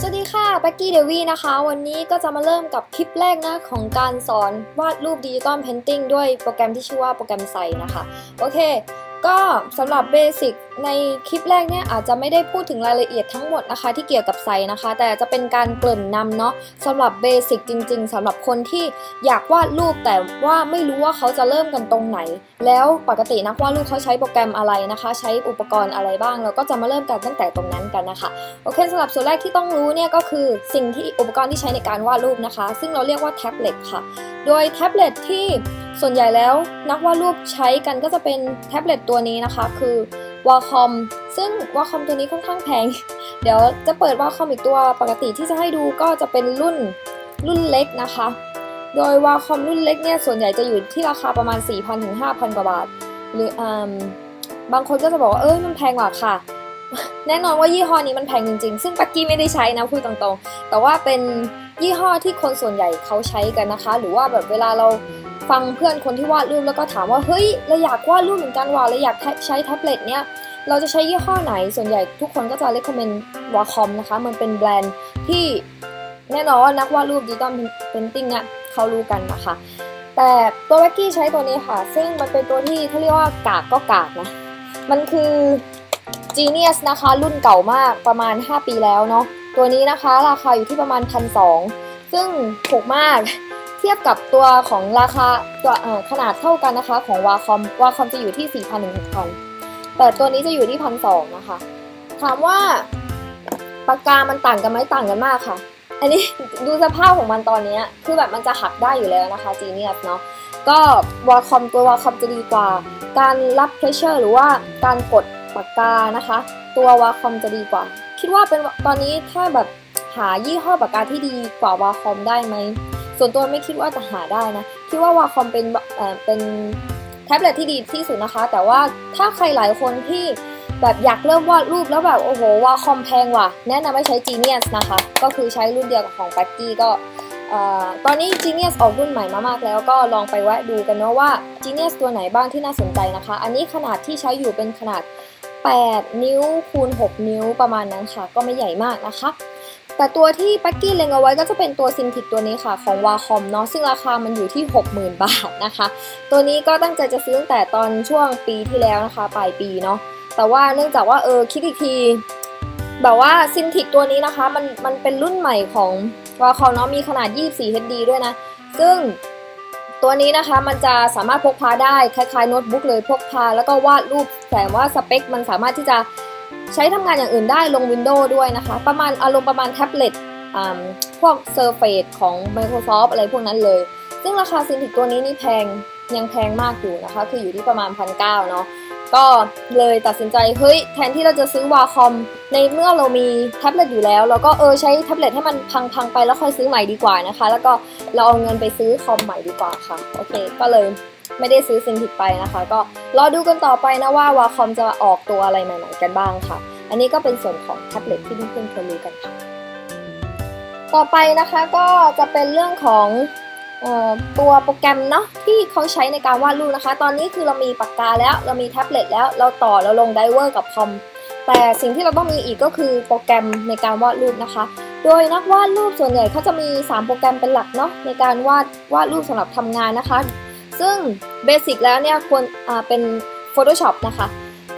สวัสดีค่ะแบ็กกี้เดวี่นะคะ วันนี้ก็จะมาเริ่มกับคลิปแรกนะของการสอนวาดรูปดิจิตอลเพนติ้งด้วยโปรแกรมที่ชื่อว่าโปรแกรมไซนะคะ โอเค ก็สำหรับเบสิก ในคลิปแรกเนี่ยอาจจะไม่ได้พูดถึงรายละเอียดทั้งหมดนะคะ ที่เกี่ยวกับไซนะคะ แต่จะเป็นการเกริ่นนำเนาะสำหรับเบสิกจริง ๆสำหรับคนที่อยากวาดรูปแต่ว่าไม่รู้ว่าเขาจะเริ่มกันตรงไหน แล้วปกตินักวาดรูปเขาใช้โปรแกรมอะไรนะคะ ใช้อุปกรณ์อะไรบ้าง เราก็จะมาเริ่มกันตั้งแต่ตรงนั้นกันนะคะโอเคสำหรับส่วนแรกที่ต้องรู้เนี่ยก็คือสิ่งที่อุปกรณ์ที่ใช้ในการวาดรูปนะคะ ซึ่งเราเรียกว่าแท็บเล็ตค่ะ โดยแท็บเล็ตที่ส่วนใหญ่แล้วนักวาดรูปใช้กันก็จะเป็นแท็บเล็ตตัวนี้นะคะ คือ Wacom ซึ่ง Wacom ตัวนี้ค่อนข้างแพง เดี๋ยวจะเปิด Wacom อีกตัวปกติที่จะให้ดูก็จะเป็นรุ่นรุ่นเล็กนะคะ โดย Wacom รุ่นเล็กเนี่ยส่วนใหญ่จะอยู่ที่ราคาประมาณ 4,000ถึง5,000 กว่าบาท หรืออ่าบางคนก็จะบอกว่าเอ้ยมันแพงกว่าค่ะ แน่นอนว่ายี่ห้อนี้มันแพงจริงๆ ซึ่งปักกี้ไม่ได้ใช้นะพูดตรงๆ แต่ว่าเป็นยี่ห้อที่คนส่วนใหญ่เขาใช้กันนะคะ หรือว่าแบบเวลาเรา ฟังเพื่อนคนที่วาดรูปแล้วก็ถามว่าเฮ้ยเราอยากวาดรูปเหมือนกันว่ะเราอยากใช้แท็บเล็ตเนี้ยเราจะใช้ยี่ห้อไหนส่วนใหญ่ทุกคนก็จะ recommend Wacom นะคะ มันเป็นแบรนด์ที่แน่นอนว่านักวาดรูปดิจิตอลเพนติ้งเนี่ยเขารู้กันนะคะ แต่ตัวแว็กกี้ใช้ตัวนี้ค่ะ ซึ่งมันเป็นตัวที่เขาเรียกว่ากากก็กากนะ มันคือ Genius นะคะ รุ่นเก่ามากประมาณ 5 ปีแล้วเนาะตัวนี้นะคะ ราคาอยู่ที่ประมาณพันสซึ่งถูกมาก เทียบกับตัวของราคาตัวขนาดเท่ากันนะคะของวาคอมวาคอมจะอยู่ที่ 4 0 0 0ถึง6,000แต่ตัวนี้จะอยู่ที่พันสนะคะ ถามว่าปากกามันต่างกันไหมต่างกันมากค่ะ อันนี้ดูสภาพของมันตอนนี้คือแบบมันจะหักได้อยู่แล้วนะคะ Genius เนาะก็วาคอมตัววาคอมจะดีกว่า การรับเพรสเชอร์หรือว่าการกดปากกานะคะ ตัววาคอมจะดีกว่า คิดว่าเป็นตอนนี้ถ้าแบบหายี่ห้อปากกาที่ดีกว่าวาคอมได้ไหม ส่วนตัวไม่คิดว่าจะหาได้นะ คิดว่าวาคอมเป็นเป็นแท็บเล็ตที่ดีที่สุดนะคะ แต่ว่าถ้าใครหลายคนที่แบบอยากเริ่มวาดรูปแล้วแบบโอ้โหวาคอมแพงว่ะ แนะนำให้ใช้ Genius นะคะ ก็คือใช้รุ่นเดียวกับของปักกี้ก็ตอนนี้ Genius ออกรุ่นใหม่มามากแล้วก็ลองไปแวะดูกันเนาะว่า Genius ตัวไหนบ้างที่น่าสนใจนะคะ อันนี้ขนาดที่ใช้อยู่เป็นขนาด 8 นิ้วคูณ 6 นิ้วประมาณนั้นค่ะ ก็ไม่ใหญ่มากนะคะ แต่ตัวที่ปักกี้เล็งเอาไว้ก็จะเป็นตัวซินทิกตัวนี้ค่ะ ของวาคอมเนาะซึ่งราคามันอยู่ที่ 60,000 บาทนะคะ ตัวนี้ก็ตั้งใจจะซื้อตั้งแต่ตอนช่วงปีที่แล้วนะคะ ปลายปีเนาะแต่ว่าเนื่องจากว่าเออคิดอีกทีแบบว่าซินทิกตัวนี้นะคะ มันมันเป็นรุ่นใหม่ของวาคอมเนาะมีขนาด 24 HD ด้วยนะ ซึ่งตัวนี้นะคะมันจะสามารถพกพาได้คล้ายๆโน้ตบุ๊กเลยพกพา แล้วก็วาดรูปแต่ว่าสเปค มันสามารถที่จะ ใช้ทำงานอย่างอื่นได้ลง Windows ด้วยนะคะ ประมาณอารมณ์ประมาณแท็บเล็ตพวก Surface ของ Microsoft อะไรพวกนั้นเลย ซึ่งราคาซินทิกตัวนี้นี่แพงยังแพงมากอยู่นะคะ คืออยู่ที่ประมาณพันเเนาะก็เลยตัดสินใจเฮ้ยแทนที่เราจะซื้อวาคอมในเมื่อเรามีแท็บเล็ตอยู่แล้วเราก็เออใช้แท็บเล็ตให้มันพังๆไปแล้วค่อยซื้อใหม่ดีกว่านะคะ แล้วก็เราเอาเงินไปซื้อคอมใหม่ดีกว่าค่ะ โอเค ก็เลย ไม่ได้ซื้อซินทิกไปนะคะ ก็รอดูกันต่อไปนะว่าวาคอมจะออกตัวอะไรใหม่ๆกันบ้างค่ะ อันนี้ก็เป็นส่วนของแท็บเล็ตที่เพื่อนๆเคยรู้กันค่ะ ต่อไปนะคะก็จะเป็นเรื่องของตัวโปรแกรมเนาะที่เขาใช้ในการวาดรูปนะคะ ตอนนี้คือเรามีปากกาแล้ว เรามีแท็บเล็ตแล้ว เราต่อเราลงไดเวอร์กับคอมแต่สิ่งที่เราต้องมีอีกก็คือโปรแกรมในการวาดรูปนะคะ โดยนักวาดรูปส่วนใหญ่เขาจะมี 3 โปรแกรมเป็นหลักเนาะในการวาดวาดรูปสำหรับทำงานนะคะ ซึ่งเบสิกแล้วเนี่ยควรเป็น Photoshop นะคะ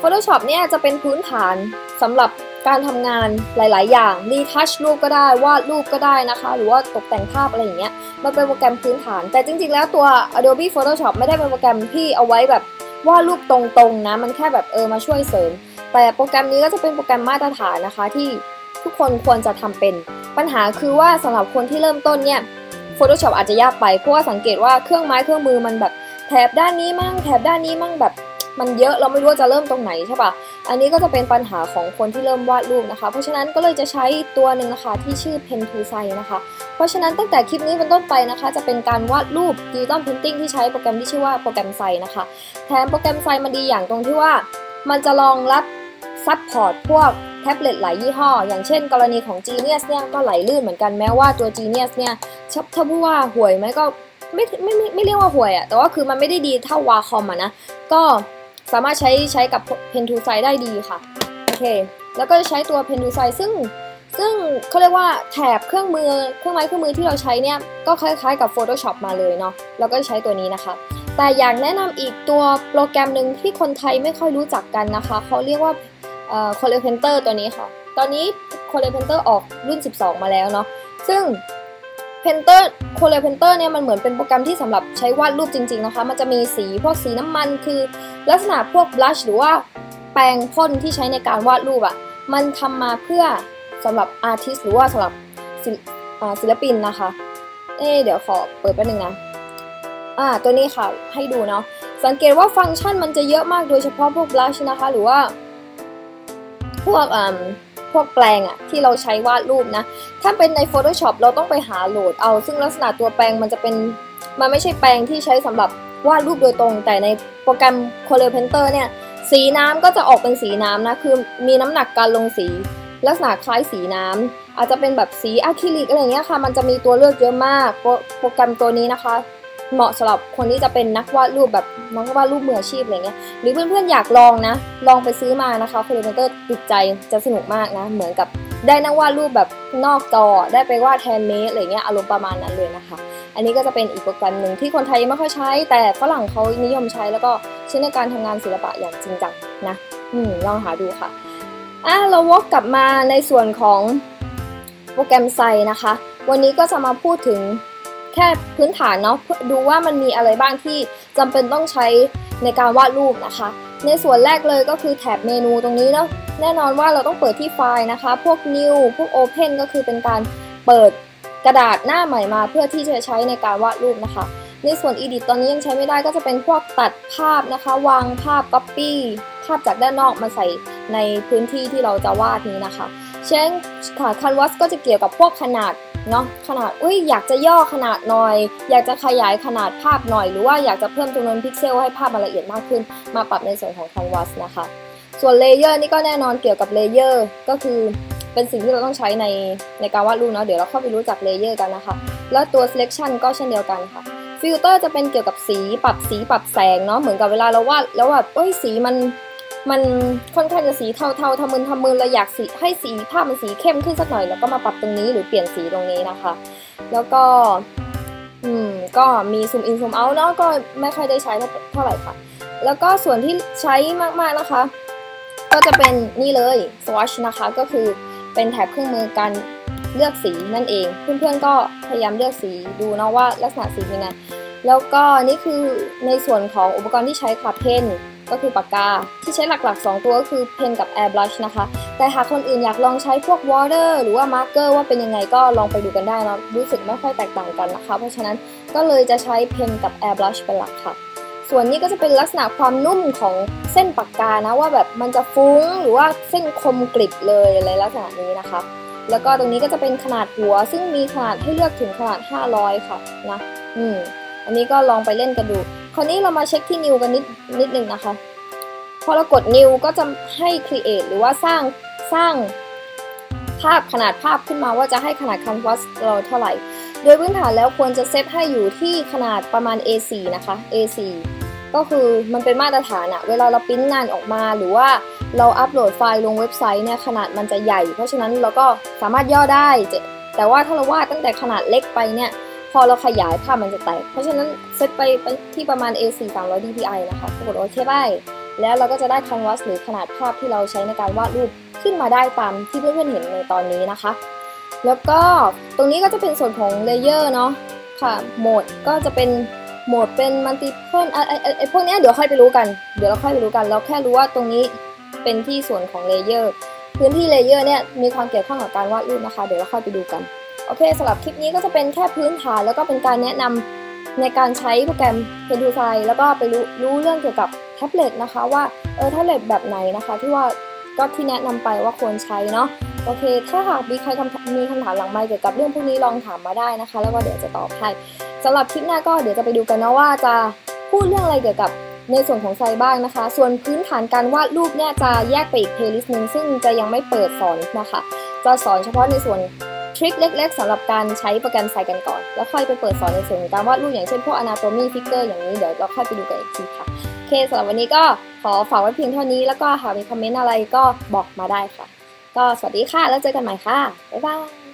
Photoshop เนี่ยจะเป็นพื้นฐานสำหรับการทำงานหลาย ๆ อย่างรีทัชรูปก็ได้ วาดรูปก็ได้นะคะ หรือว่าตกแต่งภาพอะไรอย่างเงี้ย มันเป็นโปรแกรมพื้นฐาน แต่จริง ๆ แล้วตัว Adobe Photoshop ไม่ได้เป็นโปรแกรมที่เอาไว้แบบวาดรูปตรงๆ นะ มันแค่แบบเออมาช่วยเสริม แต่โปรแกรมนี้ก็จะเป็นโปรแกรมมาตรฐานนะคะที่ทุกคนควรจะทำเป็น ปัญหาคือว่าสำหรับคนที่เริ่มต้นเนี่ย Photoshop อาจจะยากไป เพราะว่าสังเกตว่าเครื่องไม้เครื่องมือมันแบบแถบด้านนี้มั่งแถบด้านนี้มั่งแบบมันเยอะเราไม่รู้ว่าจะเริ่มตรงไหนใช่ปะอันนี้ก็จะเป็นปัญหาของคนที่เริ่มวาดรูปนะคะ เพราะฉะนั้นก็เลยจะใช้ตัวหนึ่งนะคะที่ชื่อ Pen to s i นะคะ เพราะฉะนั้นตั้งแต่คลิปนี้เป็นต้นไปนะคะ จะเป็นการวาดรูปดิจิตอลพิมพ์ติ้งที่ใช้โปรแกรมที่ชื่อว่าโปรแกรมไซนะคะ แถมโปรแกรมไซมันดีอย่างตรงที่ว่า มันจะรองรับ ซับพอร์ตพวกแท็บเล็ตหลายยี่ห้อ อย่างเช่น กรณีของ Genius เนี่ยก็ไหลลื่นเหมือนกันแม้ว่าตัว Genius เนี่ยถ้าพูดว่าห่วยไหมก็ไม่ไม่ไม่ไม่เรียกว่าห่วยอะแต่ว่าคือมันไม่ได้ดีเท่าวาคอมอะนะ ก็สามารถใช้ใช้กับ Pen to s i ได้ดีค่ะ โอเค แล้วก็จะใช้ตัว Pen to s i ซึ่งซึ่งเขาเรียกว่าแถบเครื่องมือเครื่องไม้เครื่องมือที่เราใช้เนี่ย ก็คล้ายๆกับ Photoshop มาเลยเนาะแล้วก็ใช้ตัวนี้นะคะ แต่อยากแนะนำอีกตัวโปรแกรมหนึ่งที่คนไทยไม่ค่อยรู้จักกันนะคะ เขาเรียกว่า เอ่อ c o l o r Painter ตัวนี้ค่ะ ตอนนี้ c o l o r Painter ออกรุ่น 12 มาแล้วเนาะ ซึ่ง Painter c o l o r Painter เนี่ยมันเหมือนเป็นโปรแกรมที่สำหรับใช้วาดรูปจริงๆนะคะ มันจะมีสีพวกสีน้ำมันคือ ลักษณะพวก blush หรือว่าแปรงพ่นที่ใช้ในการวาดรูปอะ่ะ มันทำมาเพื่อสำหรับอาร์ติสหรือว่าสำหรับศิลปินนะคะ เอ๊เดี๋ยวขอเปิดแป๊บนึงนะอ่าตัวนี้ค่ะให้ดูเนาะ สังเกตว่าฟังก์ชันมันจะเยอะมากโดยเฉพาะพวก blush นะคะ หรือว่า พวกอ่าพวกแปลงอะที่เราใช้วาดรูปนะ ถ้าเป็นใน Photoshop เราต้องไปหาโหลดเอา ซึ่งลักษณะตัวแปลงมันจะเป็น มันไม่ใช่แปลงที่ใช้สำหรับวาดรูปโดยตรง แต่ในโปรแกรม Color Painter เนี่ย สีน้ำก็จะออกเป็นสีน้ำนะ คือมีน้ำหนักการลงสี ลักษณะคล้ายสีน้ำอาจจะเป็นแบบสีอะคริลิกอะไรเงี้ยค่ะ มันจะมีตัวเลือกเยอะมาก โปรแกรมตัวนี้นะคะ เหมาะสำหรับคนที่จะเป็นนักวาดรูปแบบนักวาดรูปมืออาชีพอะไรเงี้ยหรือเพื่อนๆอยากลองนะ ลองไปซื้อมานะคะคอลเลนเตอร์ติดใจจะสนุกมากนะ เหมือนกับได้นั่งวาดรูปแบบนอกจอได้ไปวาดแฮนด์เมดอะไรเงี้ยอารมณ์ประมาณนั้นเลยนะคะ อันนี้ก็จะเป็นอีกโปรแกรมหนึ่งที่คนไทยไม่ค่อยใช้ แต่ฝรั่งเขานิยมใช้แล้วก็ใช้ในการทำงานศิลปะอย่างจริงจังนะอืมลองหาดูค่ะอะเราวกกลับมาในส่วนของโปรแกรมไซนะคะ วันนี้ก็จะมาพูดถึง ค่พื้นฐานเนาะดูว่ามันมีอะไรบ้างที่จำเป็นต้องใช้ในการวาดรูปนะคะ ในส่วนแรกเลยก็คือแถบเมนูตรงนี้เนาะแน่นอนว่าเราต้องเปิดที่ไฟล์นะคะ พวก new พวก open ก็คือเป็นการเปิดกระดาษหน้าใหม่มาเพื่อที่จะใช้ในการวาดรูปนะคะ ในส่วน edit ตอนนี้ยังใช้ไม่ได้ก็จะเป็นพวกตัดภาพนะคะ วางภาพ copy ภาพจากด้านนอกมาใส่ในพื้นที่ที่เราจะวาดนี้นะคะ เช่นค่ะ Canvas ก็จะเกี่ยวกับพวกขนาด เนาะขนาดอุ้ยอยากจะย่อขนาดหน่อย อยากจะขยายขนาดภาพหน่อย หรือว่าอยากจะเพิ่มจำนวนพิกเซลให้ภาพมันละเอียดมากขึ้น มาปรับในส่วนของ Canvas นะคะ ส่วนเลเยอร์นี่ก็แน่นอนเกี่ยวกับเลเยอร์ก็คือเป็นสิ่งที่เราต้องใช้ในในการวาดรูปเนาะเดี๋ยวเราเข้าไปรู้จักเลเยอร์กันนะคะ แล้วตัว selection ก็เช่นเดียวกันค่ะฟิลเตอร์จะเป็นเกี่ยวกับสีปรับสีปรับแสงเนาะเหมือนกับเวลาเราวาดแล้วแบบเอ้ยสีมัน มันค่อนข้างจะสีเทาๆทำมึนทำมึนเราอยากสีให้สีภาพมันสีเข้มขึ้นสักหน่อย แล้วก็มาปรับตรงนี้หรือเปลี่ยนสีตรงนี้นะคะ แล้วก็ อืม ก็มีซูมอินซูมเอาเนาะก็ไม่ค่อยได้ใช้เท่าไหร่ค่ะ แล้วก็ส่วนที่ใช้มากๆนะคะ ก็จะเป็นนี่เลย swatch นะคะ ก็คือเป็นแถบเครื่องมือการเลือกสีนั่นเอง เพื่อนๆก็พยายามเลือกสีดูนะว่าลักษณะสีเป็นไง แล้วก็นี่คือในส่วนของอุปกรณ์ที่ใช้ค่ะเพนก็คือปากกา ที่ใช้หลักๆ 2 ตัวก็คือเพนกับ airbrush นะคะ แต่หากคนอื่นอยากลองใช้พวก water หรือว่า marker ว่าเป็นยังไงก็ลองไปดูกันได้นะรู้สึกไม่ค่อยแตกต่างกันนะคะ เพราะฉะนั้นก็เลยจะใช้เพนกับ airbrush เป็นหลักค่ะ ส่วนนี้ก็จะเป็นลักษณะความนุ่มของเส้นปากกานะว่าแบบมันจะฟุ้งหรือว่าเส้นคมกริบเลยอะไรลักษณะนี้นะคะ แล้วก็ตรงนี้ก็จะเป็นขนาดหัว ซึ่งมีขนาดให้เลือกถึงขนาด 500 ค่ะนะ อืม อันนี้ก็ลองไปเล่นกันดู คราวนี้เรามาเช็คที่นิวกันนิดนิดนึงนะคะ พอเรากดนิวก็จะให้ create หรือว่าสร้างสร้างภาพขนาดภาพขึ้นมาว่าจะให้ขนาด canvas เราเท่าไหร่ โดยพื้นฐานแล้วควรจะเซตให้อยู่ที่ขนาดประมาณ A4 นะคะ A4 ก็คือมันเป็นมาตรฐานอะเวลาเราปริ้นงานออกมาหรือว่าเราอัปโหลดไฟล์ลงเว็บไซต์เนี่ยขนาดมันจะใหญ่ เพราะฉะนั้นเราก็สามารถย่อได้ แต่ว่าถ้าเราวาดตั้งแต่ขนาดเล็กไปเนี่ย พอเราขยายภาพมันจะแตก เพราะฉะนั้นเซตไปที่ประมาณ A4 300 dpi นะคะกดโอเคได้แล้วเราก็จะได้ canvas หรือขนาดภาพที่เราใช้ในการวาดรูปขึ้นมาได้ตามที่เพื่อนๆเห็นในตอนนี้นะคะ แล้วก็ตรงนี้ก็จะเป็นส่วนของเลเยอร์เนาะค่ะ โหมดก็จะเป็นโหมดเป็นมัลติเพิลไอไอไอพวกนี้เดี๋ยวค่อยไปรู้กัน เดี๋ยวเราค่อยไปรู้กัน เราแค่รู้ว่าตรงนี้เป็นที่ส่วนของเลเยอร์ พื้นที่เลเยอร์เนี่ยมีความเกี่ยวข้องกับการวาดรูปนะคะ เดี๋ยวเราค่อยไปดูกัน โอเคสำหรับคลิปนี้ก็จะเป็นแค่พื้นฐานแล้วก็เป็นการแนะนำในการใช้โปรแกรม p e n ูไฟแล้วก็ไปรู้รู้เรื่องเกี่ยวกับแท็บเล็ตนะคะว่าเออแท็บเล็ตแบบไหนนะคะ ที่ว่าก็ที่แนะนำไปว่าควรใช้เนาะโอเค ถ้าหากมีใครมีคำถามหลังไมค์เกี่ยวกับเรื่องพวกนี้ลองถามมาได้นะคะ แล้วก็เดี๋ยวจะตอบให้สำหรับคลิปหน้าก็เดี๋ยวจะไปดูกันนะว่าจะพูดเรื่องอะไรเกี่ยวกับในส่วนของไซบ้างนะคะ ส่วนพื้นฐานการวาดรูปเนี่ยจะแยกไปอีกเพลย์ลิสต์นึงซึ่งจะยังไม่เปิดสอนนะคะ จะสอนเฉพาะในส่วน ทริคเล็กๆสำหรับการใช้โปรแกรมไซกันก่อน แล้วค่อยไปเปิดสอนในส่วนของการวาดรูปอย่างเช่นพวก anatomy figure อย่างนี้เดี๋ยวเราค่อยไปดูกันอีกทีค่ะโอเคสำหรับวันนี้ก็ขอฝากไว้เพียงเท่านี้แล้วก็หากมีคอมเมนต์อะไรก็บอกมาได้ค่ะ ก็สวัสดีค่ะแล้วเจอกันใหม่ค่ะบ๊ายบาย